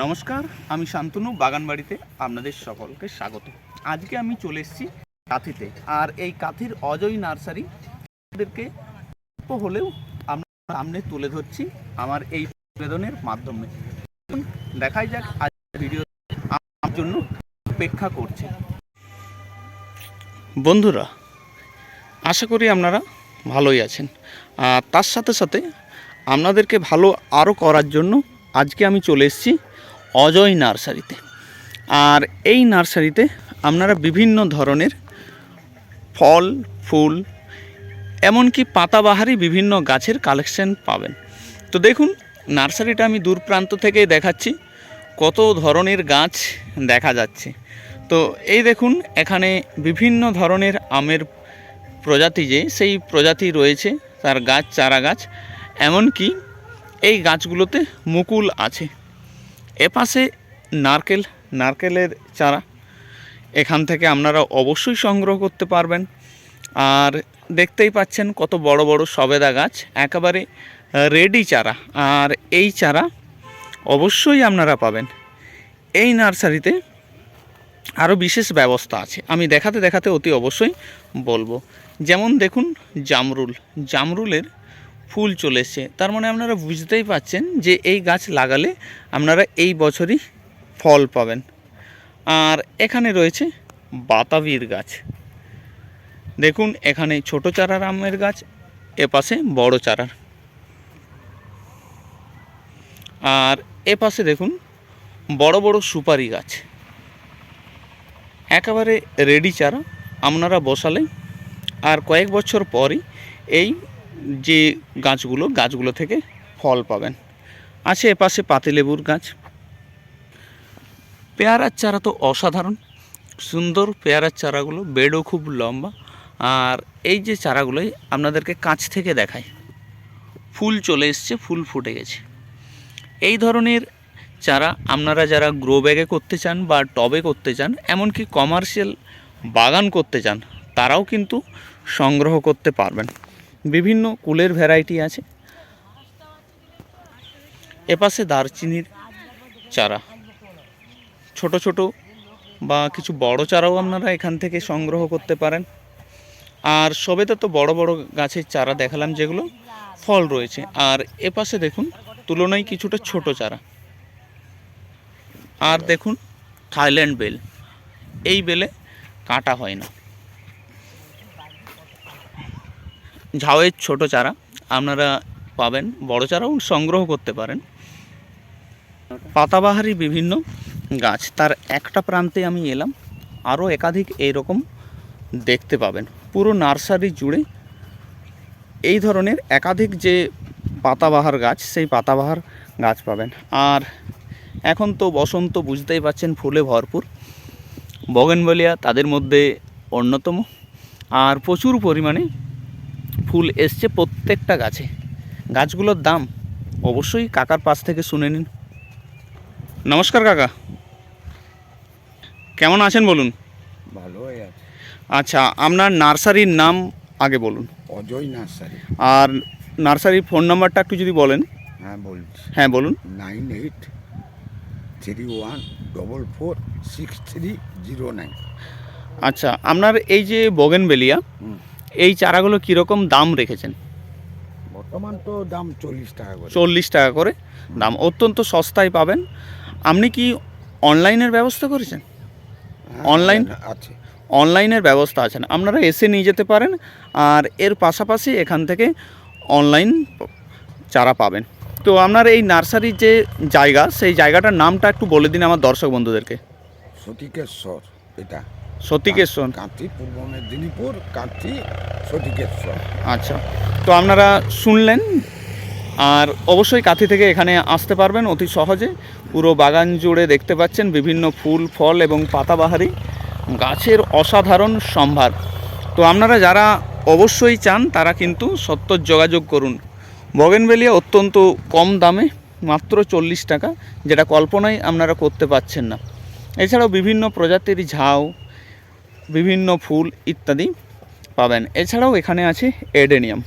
নমস্কার, আমি শান্তনু, বাগানবাড়িতে আপনাদের সকলকে স্বাগত। আজকে আমি চলে এসেছি কাথিতে, আর এই কাথির অজয় নার্সারি আপনাদেরকে অল্প হলেও আমরা সামনে তুলে ধরছি আমার এই প্রতিবেদনের মাধ্যমে। দেখাই যাক আজ ভিডিও আমার জন্য অপেক্ষা করছে। বন্ধুরা, আশা করি আপনারা ভালোই আছেন। আর তার সাথে সাথে আপনাদেরকে ভালো আরও করার জন্য আজকে আমি চলে এসেছি অজয় নার্সারিতে। আর এই নার্সারিতে আপনারা বিভিন্ন ধরনের ফল, ফুল, এমনকি পাতাবাহারি বিভিন্ন গাছের কালেকশন পাবেন। তো দেখুন, নার্সারিটা আমি দূর প্রান্ত থেকে দেখাচ্ছি, কত ধরনের গাছ দেখা যাচ্ছে। তো এই দেখুন, এখানে বিভিন্ন ধরনের আমের প্রজাতি যে, সেই প্রজাতি রয়েছে, তার গাছ, চারা গাছ, এমনকি এই গাছগুলোতে মুকুল আছে। এপাশে নারকেল, নারকেলের চারা। এখান থেকে আপনারা অবশ্যই সংগ্রহ করতে পারবেন। আর দেখতেই পাচ্ছেন কত বড় বড় সবেদা গাছ, একেবারে রেডি চারা। আর এই চারা অবশ্যই আপনারা পাবেন। এই নার্সারিতে আরও বিশেষ ব্যবস্থা আছে। আমি দেখাতে দেখাতে অতি অবশ্যই বলব। যেমন দেখুন, জামরুল। জামরুলের ফুল চলে এসছে। তার মানে আপনারা বুঝতেই পাচ্ছেন যে এই গাছ লাগালে আপনারা এই বছরই ফল পাবেন। আর এখানে রয়েছে বাতাবির গাছ। দেখুন, এখানে ছোট চারার আমের গাছ, এপাশে বড় চারার। আর এপাশে দেখুন, বড় বড় সুপারি গাছ। একেবারে রেডি চারা আপনারা বসালে। আর কয়েক বছর পরই এই যে গাছগুলো গাছগুলো থেকে ফল পাবেন। আছে এপাশে পাতিলেবুর গাছ। পেয়ারার চারা তো অসাধারণ। সুন্দর পেয়ারার চারাগুলো, বেডও খুব লম্বা। আর এই যে চারাগুলোই আপনাদেরকে কাছ থেকে দেখায় ফুল চলে এসছে, ফুল ফুটে গেছে। এই ধরনের চারা আপনারা যারা গ্রো ব্যাগে করতে চান বা টবে করতে চান, এমনকি কমার্শিয়াল বাগান করতে চান, তারাও কিন্তু সংগ্রহ করতে পারবেন। বিভিন্ন কুলের ভ্যারাইটি আছে। এপাশে দারচিনির চারা। ছোট ছোট বা কিছু বড় চারাও আপনারা এখান থেকে সংগ্রহ করতে পারেন। আর সবেতে তো বড় বড় গাছের চারা দেখালাম যেগুলো ফল রয়েছে। আর এপাশে দেখুন, তুলনায় কিছুটা ছোট চারা। আর দেখুন, থাইল্যান্ড বেল। এই বেলে কাটা হয় না। ঝাউয়ের ছোট চারা, আপনারা পাবেন। বড় চারাও সংগ্রহ করতে পারেন। পাতাবাহারি বিভিন্ন গাছ, তার একটা প্রান্তে আমি এলাম, আরও একাধিক এইরকম দেখতে পাবেন। পুরো নার্সারি জুড়ে এই ধরনের একাধিক যে পাতাবাহার গাছ, সেই পাতাবাহার গাছ পাবেন। আর এখন তো বসন্ত, বুঝতেই পাচ্ছেন, ফুলে ভরপুর। বগেনবেলিয়া তাদের মধ্যে অন্যতম। আর প্রচুর পরিমাণে ফুল এসছে প্রত্যেকটা গাছে। গাছগুলোর দাম অবশ্যই কাকার পাশ থেকে শুনে নিন। নমস্কার কাকা। কেমন আছেন বলুন? ভালোই আছে। আচ্ছা আপনার নার্সারির নাম আগে বলুন। অজয় নার্সারি। আর নার্সারির ফোন নাম্বারটা একটু যদি বলেন। হ্যাঁ বলছি। হ্যাঁ বলুন। Nine eight three one double four six three zero nine. আচ্ছা আপনার এই যে বগেনবেলিয়া। এই চারাগুলো কীরকম দাম রেখেছেন? বর্তমান তো দাম চল্লিশ টাকা করে। চল্লিশ টাকা করে দাম অত্যন্ত সস্তায় পাবেন। আপনি কি অনলাইনের ব্যবস্থা করেছেন? অনলাইন? আছে। অনলাইনের ব্যবস্থা আছেন আপনারা এসে নিয়ে যেতে পারেন আর এর পাশাপাশি এখান থেকে অনলাইন চারা পাবেন। তো আপনার এই নার্সারির যে জায়গা সেই জায়গাটার নামটা একটু বলে দিন আমার দর্শক বন্ধুদেরকে। সতীকেশ্বর এটা। সতীকেশ্বর। কাঁথি পূর্ব মেদিনীপুর কাঁথি সতীকেশ্বর। আচ্ছা তো আপনারা শুনলেন আর অবশ্যই কাথি থেকে এখানে আসতে পারবেন অতি সহজে। পুরো বাগান জুড়ে দেখতে পাচ্ছেন বিভিন্ন ফুল ফল এবং পাতাবাহারি। গাছের অসাধারণ সম্ভার। তো আপনারা যারা অবশ্যই চান তারা কিন্তু সত্তর যোগাযোগ করুন। বগেনবেলিয়া অত্যন্ত কম দামে মাত্র চল্লিশ টাকা যেটা কল্পনাই আপনারা করতে পারছেন না। এছাড়াও বিভিন্ন প্রজাতির ঝাউ বিভিন্ন ফুল ইত্যাদি পাবেন। এছাড়াও এখানে আছে এডেনিয়াম।